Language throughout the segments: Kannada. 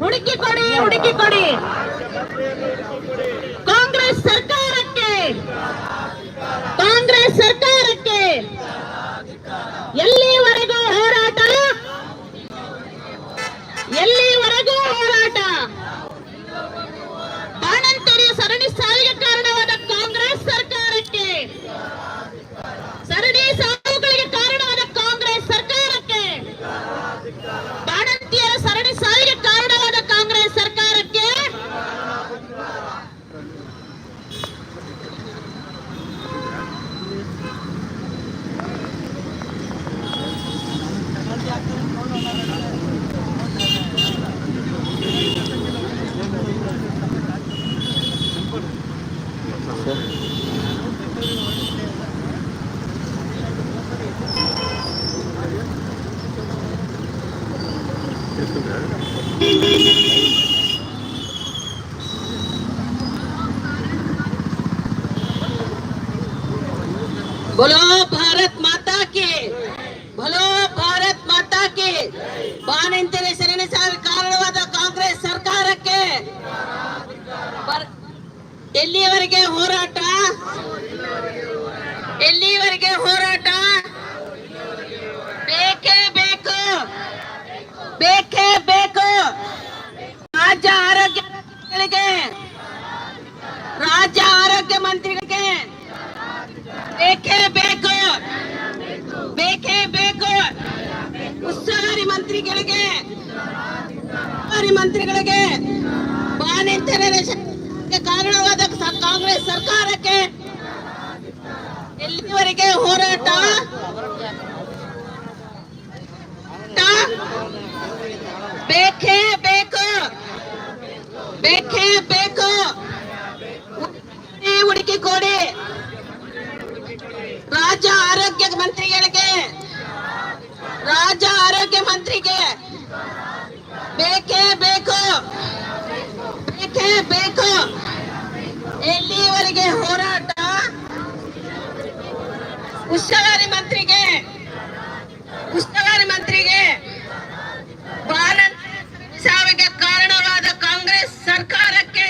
ಹುಡುಕಿ ಕೊಡಿ ಹುಡುಕಿ ಕೊಡಿ. ಕಾಂಗ್ರೆಸ್ ಸರ್ಕಾರಕ್ಕೆ ಕಾಂಗ್ರೆಸ್ ಸರ್ಕಾರಕ್ಕೆ ಎಲ್ಲಿವರೆಗೂ ಹೋರಾಟ? ಎಲ್ಲಿವರೆಗೂ ಹೋರಾಟ? ಬಾಣಂತರಿಯ ಸರಣಿ ಸಾರಿಗೆ ಕಾರಣವಾದ से बोलो भारत माता के। बोलो भारत माता के। बान इंटरनेशनल ಹೋರಾಟ? ಎಲ್ಲಿವರೆಗೆ ಹೋರಾಟ? ಬೇಕೇ ಬೇಕು. ಬೇಕೇ ಬೇಕು. ರಾಜ್ಯ ಆರೋಗ್ಯ ಮಂತ್ರಿಗಳಿಗೆ, ರಾಜ್ಯ ಆರೋಗ್ಯ ಮಂತ್ರಿಗಳಿಗೆ ಬೇಕೇ ಬೇಕು. ಬೇಕೇ ಬೇಕು. ಉಸ್ತುವಾರಿ ಮಂತ್ರಿಗಳಿಗೆ ಉಸ್ತುವಾರಿ ಮಂತ್ರಿಗಳಿಗೆ ಬಾಣಿಂತರ ಕಾರಣವಾದ ಕಾಂಗ್ರೆಸ್ ಸರ್ಕಾರಕ್ಕೆ ಎಲ್ಲಿವರೆಗೆ ಹೋರಾಟ? ಬೇಕೇ ಬೇಕು. ಬೇಕೇ ಬೇಕು. ಹುಡುಕಿ ಕೊಡಿ. ರಾಜ್ಯ ಆರೋಗ್ಯ ಮಂತ್ರಿಗಳಿಗೆ, ರಾಜ್ಯ ಆರೋಗ್ಯ ಮಂತ್ರಿಗೆ ಬೇಕೇ ಬೇಕು. ಬೇಕೇ ಬೇಕು. ಎಲ್ಲಿವರೆಗೆ ಹೋರಾಟ. ಉಸ್ತುವಾರಿ ಮಂತ್ರಿಗೆ ಉಸ್ತುವಾರಿ ಮಂತ್ರಿಗೆ ಭಾರತ ಸಾವಿಗೆ ಕಾರಣವಾದ ಕಾಂಗ್ರೆಸ್ ಸರ್ಕಾರಕ್ಕೆ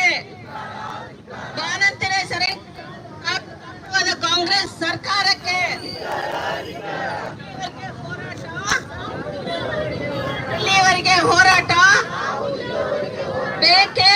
ಬಾಣಂತಿನ ಸರಿ. ಕಾಂಗ್ರೆಸ್ ಸರ್ಕಾರಕ್ಕೆ ಇಲ್ಲಿವರೆಗೆ ಹೋರಾಟ ಬೇಕು